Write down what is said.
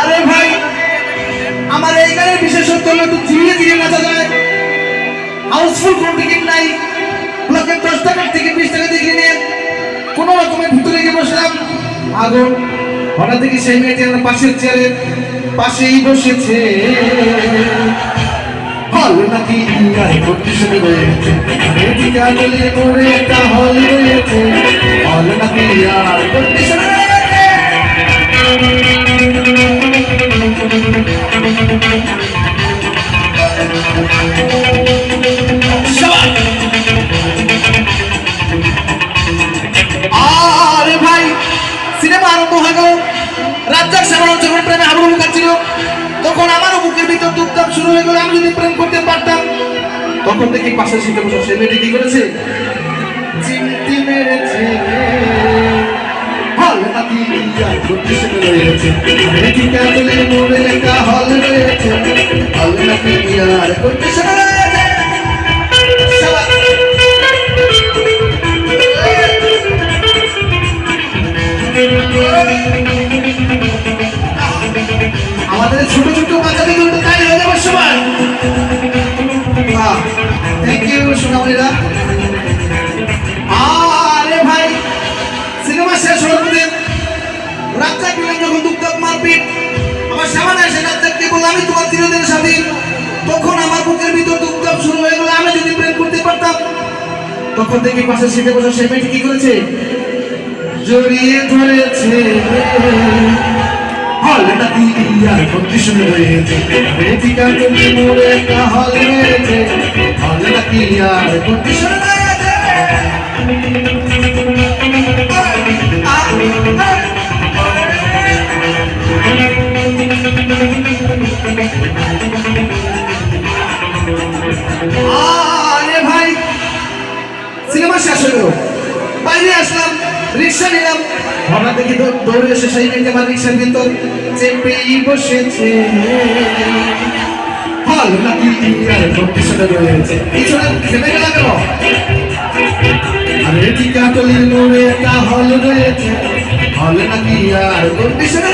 আরে ভাই, আমার এই গানের বিশেষত্ব হলো একটু ধীরে ধীরে নাচা যায়। হাউসফুল কোন টিকিট নাই ব্লকের দশ টাকার থেকে বিশ টাকা দিয়ে কিনে। কোন রকমের ভিতরে গিয়ে বসলাম। আগুন, হঠাৎ দেখি সেই মেয়েটি আমার পাশের চেয়ারে পাশেই বসেছে। হল নাকি আর কন্ডিশনে রয়েছে? মেয়েটিকে আগলে করে একটা হল রয়েছে। হল নাকি আর আরে ভাই, সিনেমা আরম্ভ হয়ে গেল। রাজ্জাক শ্যামল যখন প্রেমে আবু কাছিল তখন আমারও বুকের ভিতর দুপদাপ শুরু হয়ে গেল, আমি যদি প্রেম করতে পারতাম, তখন দেখি পাশে সিটে বসে সে মেয়েটি কি করেছে? হল কন্ডিশনে রয়েছে লেখা হল রয়েছে। আর কন্ডিশনে আমাদের ছোট ছোট বাচ্চাদের কিন্তু তাই হয়ে যাবার সময় থ্যাংক ইউ সোনামণিরা আরে ভাই, সিনেমা শেষ পরে রাজ্জাক মিলেন যখন দুঃখ মারপিট, আমার সামনে এসে রাজ্জাককে বলে আমি তোমার চিরদিনের সাথী তখন আমার বুকের ভিতর দুঃখ শুরু হয়ে গেল, আমি যদি প্রেম করতে পারতাম, তখন দেখি পাশে সিটে বসে সে মেয়েটি কি করেছে? জড়িয়ে ধরেছে। হল আর কন্ডিশনে হয়েছে বেটিকা তুমি মোড়ে একটা হল হয়েছে হল নাকি আর কন্ডিশনে রয়েছে আরে রিক্সা নিলাম। হঠাৎ দেখি দৌড়ে এসে সেই মেয়েটি আমার রিক্সার ভিতর চেপেই বসেছে। ফল নাকি টিকার ভবিষ্যতে রয়েছে। এই ছোড়া খেতে গেলাম আরে টিকা তলির মোড়ে একটা হল রয়েছে। হল নাকি আর ভবিষ্যতে